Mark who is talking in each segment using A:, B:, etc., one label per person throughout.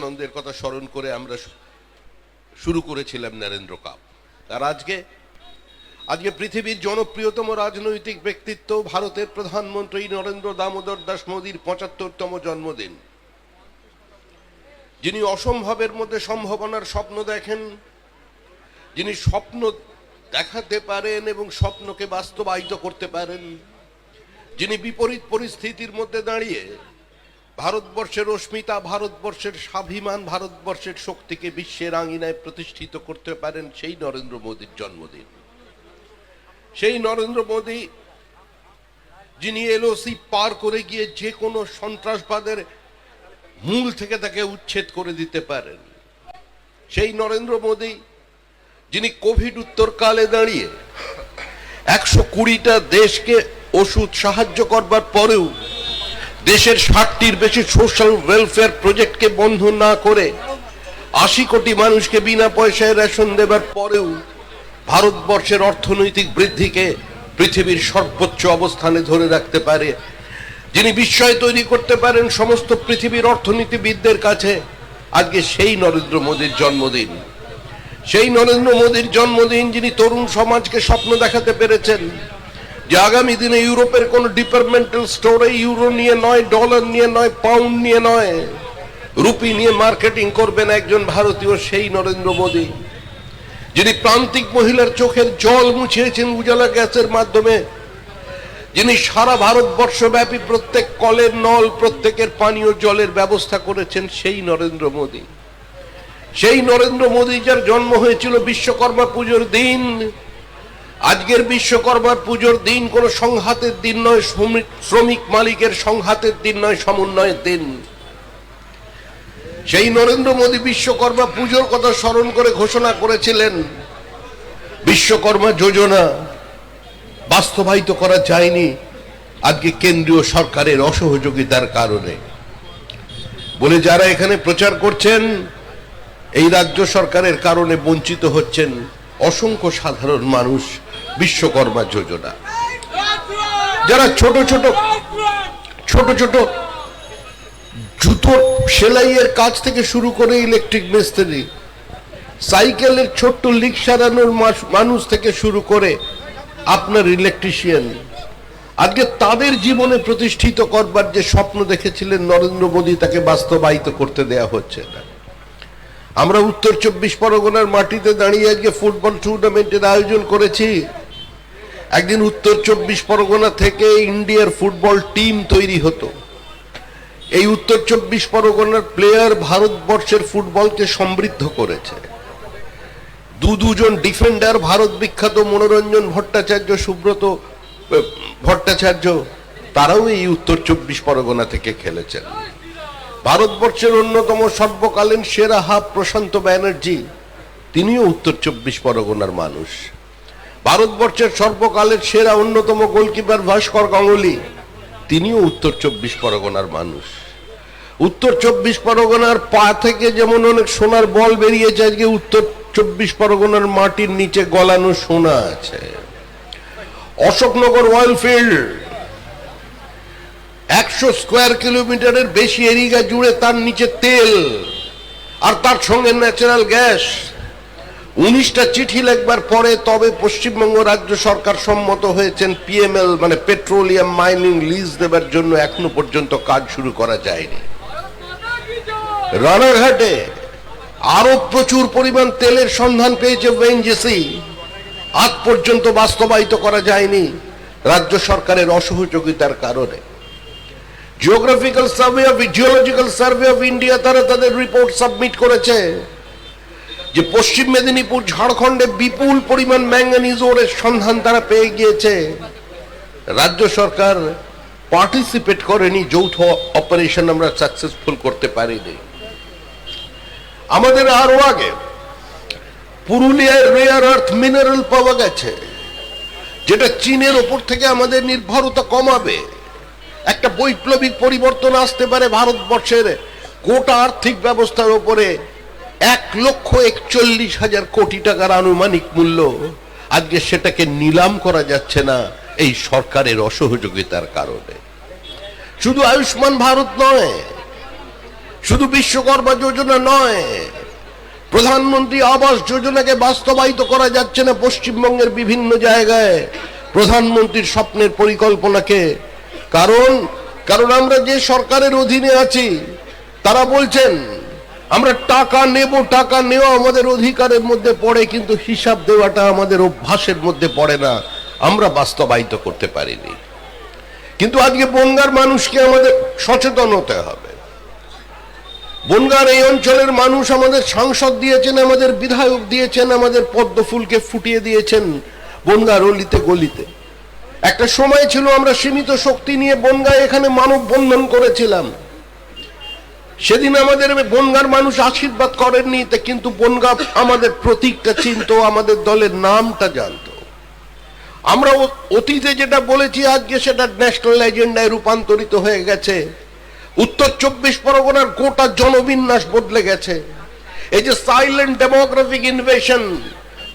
A: আনন্দের কথা স্মরণ করে আমরা শুরু করেছিলাম নরেন্দ্র কাপ। আর আজকে আজকে পৃথিবীর জনপ্রিয়তম রাজনৈতিক ব্যক্তিত্ব ভারতের প্রধানমন্ত্রী নরেন্দ্র দামোদর দাস মোদীর পঁচাত্তরতম জন্মদিন। যিনি অসম্ভবের মধ্যে সম্ভাবনার স্বপ্ন দেখেন, যিনি স্বপ্ন দেখাতে পারেন এবং স্বপ্নকে বাস্তবায়িত করতে পারেন, যিনি বিপরীত পরিস্থিতির মধ্যে দাঁড়িয়ে ভারতবর্ষের অস্মিতা ভারতবর্ষের স্বাভিমান, ভারতবর্ষের শক্তিকে বিশ্বের আঙিনায় প্রতিষ্ঠিত করতে পারেন সেই নরেন্দ্র মোদীর জন্মদিন। সেই নরেন্দ্র মোদী, যিনি এলওসি পার করে গিয়ে যে কোনো সন্ত্রাসবাদের মূল থেকে তাকে উচ্ছেদ করে দিতে পারেন। সেই নরেন্দ্র মোদী, যিনি কোভিড উত্তরকালে দাঁড়িয়ে একশো কুড়িটা দেশকে ওষুধ সাহায্য করবার পরেও দেশের ষাটটির বেশি সোশ্যাল ওয়েলফেয়ার প্রজেক্টকে বন্ধ না করে আশি কোটি মানুষকে বিনা পয়সায় রেশন দেবার পরেও ভারতবর্ষের অর্থনৈতিক বৃদ্ধিকে পৃথিবীর সর্বোচ্চ অবস্থানে ধরে রাখতে পারে। যিনি বিস্ময় তৈরি করতে পারেন সমস্ত পৃথিবীর অর্থনীতিবিদদের কাছে, আজকে সেই নরেন্দ্র মোদীর জন্মদিন। সেই নরেন্দ্র মোদীর জন্মদিন যিনি তরুণ সমাজকে স্বপ্ন দেখাতে পেরেছেন যে আগামী দিনে ইউরোপের কোন ডিপার্টমেন্টাল স্টোরে ইউরো নিয়ে নয় ডলার নিয়ে নয় পাউন্ড নিয়ে নয় রুপি নিয়ে মার্কেটিং করবেন একজন ভারতীয় সেই নরেন্দ্র মোদী। যিনি প্রান্তিক মহিলার চোখের জল মুছিয়েছেন উজালা গ্যাসের মাধ্যমে, যিনি সারা ভারতবর্ষ ব্যাপী প্রত্যেক কলের নল, প্রত্যেকের পানীয় জলের ব্যবস্থা করেছেন সেই নরেন্দ্র মোদী। সেই নরেন্দ্র মোদী যার জন্ম হয়েছিল বিশ্বকর্মা পুজোর দিন আজকের বিশ্বকর্মা পুজোর দিন কোন সংঘাতের দিন নয়, শ্রমিক শ্রমিক মালিকের সংঘাতের দিন নয়, সমন্বয়ের দিন। সেই নরেন্দ্র মোদী বিশ্বকর্মা পুজোর কথা স্মরণ করে ঘোষণা করেছিলেন, বিশ্বকর্মা যোজনা বাস্তবায়িত করা যায়নি, আজকে কেন্দ্রীয় সরকারের অসহযোগিতার কারণে। বলে যারা এখানে প্রচার করছেন, এই রাজ্য সরকারের কারণে বঞ্চিত হচ্ছেন অসংখ্য সাধারণ মানুষ। বিশ্বকর্মা যোজনা। যারা ছোট ছোট ছোট ছোট জুতোর সেলাইয়ের কাজ থেকে শুরু করে ইলেকট্রিক মিস্ত্রি, সাইকেলের ছোট্ট লিক সারানোর মানুষ থেকে শুরু করে আপনার ইলেকট্রিশিয়ান আজকে তাদের জীবনে প্রতিষ্ঠিত করবার যে স্বপ্ন দেখেছিলেন নরেন্দ্র মোদী, তাকে বাস্তবায়িত করতে দেয়া হচ্ছে না। আমরা উত্তর চব্বিশ পরগনার মাটিতে দাঁড়িয়ে আজকে ফুটবল টুর্নামেন্টের আয়োজন করেছি। একদিন উত্তর চব্বিশ পরগনা থেকে ইন্ডিয়ার ফুটবল টিম তৈরি হতো। এই উত্তর চব্বিশ পরগনার প্লেয়ার ভারতবর্ষের ফুটবলকে সমৃদ্ধ করেছে। দু দুজন ডিফেন্ডার ভারত বিখ্যাত মনোরঞ্জন ভট্টাচার্য, সুব্রত ভট্টাচার্য, তারাও এই উত্তর চব্বিশ পরগনা থেকে খেলেছেন। ভারতবর্ষের অন্যতম সর্বকালীন সেরা হাফ প্রশান্ত ব্যানার্জি, তিনিও উত্তর চব্বিশ পরগনার মানুষ। ভারতবর্ষের সর্বকালের সেরা অন্যতম গোলকিপার ভাস্কর গাঙ্গুলি। তিনিও উত্তর চব্বিশ পরগনার মানুষ। উত্তর চব্বিশ পরগনার পা থেকে যেমন অনেক সোনার বল বেরিয়েছে, আজকে উত্তর চব্বিশ পরগনার মাটির নিচে গলানো সোনা আছে। অশোকনগর অয়েল ফিল্ড একশো স্কোয়ার কিলোমিটারের বেশি এরিয়া জুড়ে তার নিচে তেল, আর তার সঙ্গে ন্যাচারাল গ্যাস। উনিশটা চিঠি লেখবার পরে তবে পশ্চিমবঙ্গ রাজ্য সরকার সম্মত হয়েছেন পিএমএল মানে পেট্রোলিয়াম মাইনিং লিজ দেবার জন্য এখনও পর্যন্ত কাজ শুরু করা যায়নি। রানাঘাটে আরও প্রচুর পরিমাণ তেলের সন্ধান পেয়েছে ওএনজিসি আজ পর্যন্ত বাস্তবায়িত করা যায়নি রাজ্য সরকারের অসহযোগিতার কারণে। Geographical survey of geological survey of India তারা তাদের রিপোর্ট সাবমিট করেছে। যে পশ্চিম মেদিনীপুর, ঝাড়খণ্ডে বিপুল পরিমাণ ম্যাঙ্গানিজ ওরের সন্ধান তারা পেয়ে গিয়েছে। রাজ্য সরকার পার্টিসিপেট করেনি, যৌথ অপারেশন আমরা সাকসেসফুল করতে পারিনি। আমাদের আরও আগে পুরুলিয়ায় রেয়ার আর্থ মিনারেল পাওয়া গেছে, যেটা চীনের ওপর থেকে আমাদের নির্ভরতা কমাবে। একটা বৈপ্লবিক পরিবর্তন আসতে পারে ভারতবর্ষের গোটা আর্থিক ব্যবস্থার উপরে এক লক্ষ একচল্লিশ হাজার কোটি টাকার আনুমানিক মূল্য। আজকে সেটাকে নিলাম করা যাচ্ছে না, এই সরকারের অসহযোগিতার কারণে। শুধু আয়ুষ্মান ভারত নয়, শুধু বিশ্বকর্মা যোজনা নয়, প্রধানমন্ত্রী আবাস যোজনাকে বাস্তবায়িত করা যাচ্ছে না পশ্চিমবঙ্গের বিভিন্ন জায়গায়। প্রধানমন্ত্রীর স্বপ্নের পরিকল্পনাকে। কারণ কারণ আমরা যে সরকারের অধীনে আছি, তারা বলছেন আমরা টাকা নেব, টাকা নেওয়া আমাদের অধিকারের মধ্যে পড়ে, কিন্তু হিসাব দেওয়াটা আমাদের অভ্যাসের মধ্যে পড়ে না। আমরা বাস্তবায়িত করতে পারিনি। কিন্তু আজকে বনগার মানুষকে আমাদের সচেতন হতে হবে। বনগার এই অঞ্চলের মানুষ আমাদের সাংসদ দিয়েছেন, আমাদের বিধায়ক দিয়েছেন, আমাদের পদ্ম ফুলকে ফুটিয়ে দিয়েছেন বনগার অলিতে গলিতে। একটা সময় ছিল আমরা সীমিত শক্তি নিয়ে বনগায় এখানে মানব বন্ধন করেছিলাম। সেদিন আমাদের বনগার মানুষ আশীর্বাদ করেননি, তা কিন্তু বনগা আমাদের প্রতীকটা চিনতো, আমাদের দলের নামটা জানতো। আমরা অতীতে যেটা বলেছি, আজকে সেটা ন্যাশনাল এজেন্ডায় রূপান্তরিত হয়ে গেছে। উত্তর চব্বিশ পরগনার গোটা জনবিন্যাস বদলে গেছে। এই যে সাইলেন্ট ডেমোগ্রাফিক ইনভেশন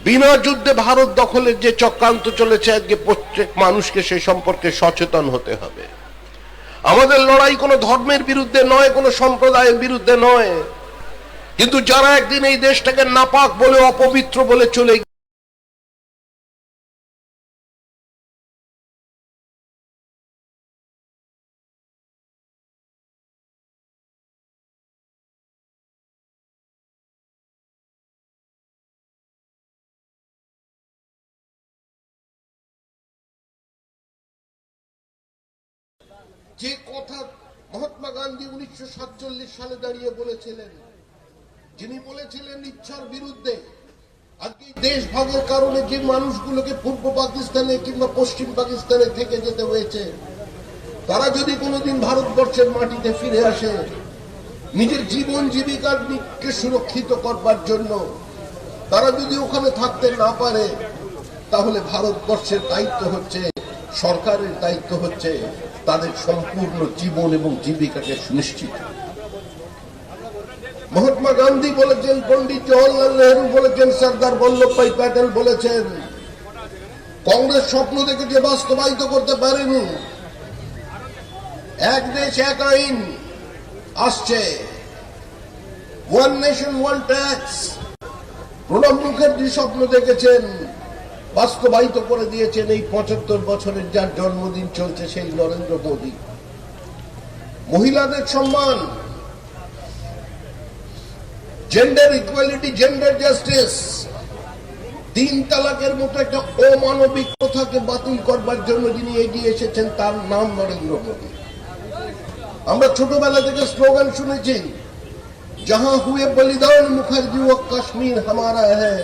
A: বিনা যুদ্ধে ভারত দখলের যে চক্রান্ত চলেছে, আজকে প্রত্যেক মানুষকে সে সম্পর্কে সচেতন হতে হবে। আমাদের লড়াই কোনো ধর্মের বিরুদ্ধে নয়, কোনো সম্প্রদায়ের বিরুদ্ধে নয়। কিন্তু যারা একদিন এই দেশটাকে নাপাক বলে, অপবিত্র বলে চলে যে কথা মহাত্মা গান্ধী উনিশশো সালে দাঁড়িয়ে বলেছিলেন, যিনি বলেছিলেন ইচ্ছার বিরুদ্ধে আজকে দেশ ভাগের কারণে যে মানুষগুলোকে পূর্ব পাকিস্তানে কিংবা পশ্চিম পাকিস্তানে থেকে যেতে হয়েছে, তারা যদি কোনোদিন ভারতবর্ষের মাটিতে ফিরে আসে, নিজের জীবন জীবিকার দিককে সুরক্ষিত করবার জন্য, তারা যদি ওখানে থাকতে না পারে, তাহলে ভারতবর্ষের দায়িত্ব হচ্ছে, সরকারের দায়িত্ব হচ্ছে। তাদের সম্পূর্ণ জীবন এবং জীবিকাকে সুনিশ্চিত। মহাত্মা গান্ধী বলেছেন পন্ডিত জওয়াহরলাল নেহরু বলেছেন, সর্দার বল্লভভাই প্যাটেল বলেছেন, কংগ্রেস স্বপ্ন দেখেছে বাস্তবায়িত করতে পারেনি, এক দেশ, এক আইন আসছে। One nation one tax Pranab Mukherjee স্বপ্ন দেখেছেন বাস্তবায়িত করে দিয়েছেন এই পঁচাত্তর বছরের যার জন্মদিন চলছে সেই নরেন্দ্র মোদী। মহিলাদের সম্মান জেন্ডার ইকুয়ালিটি জেন্ডার জাস্টিস তিন তালাকের মতো একটা অমানবিক প্রথাকে বাতিল করবার জন্য যিনি এগিয়ে এসেছেন, তার নাম নরেন্দ্র মোদী। আমরা ছোটবেলা থেকে স্লোগান শুনেছি যাহা হুয়ে বলিদান মুখার্জি ও কাশ্মীর হামারা হ্যাঁ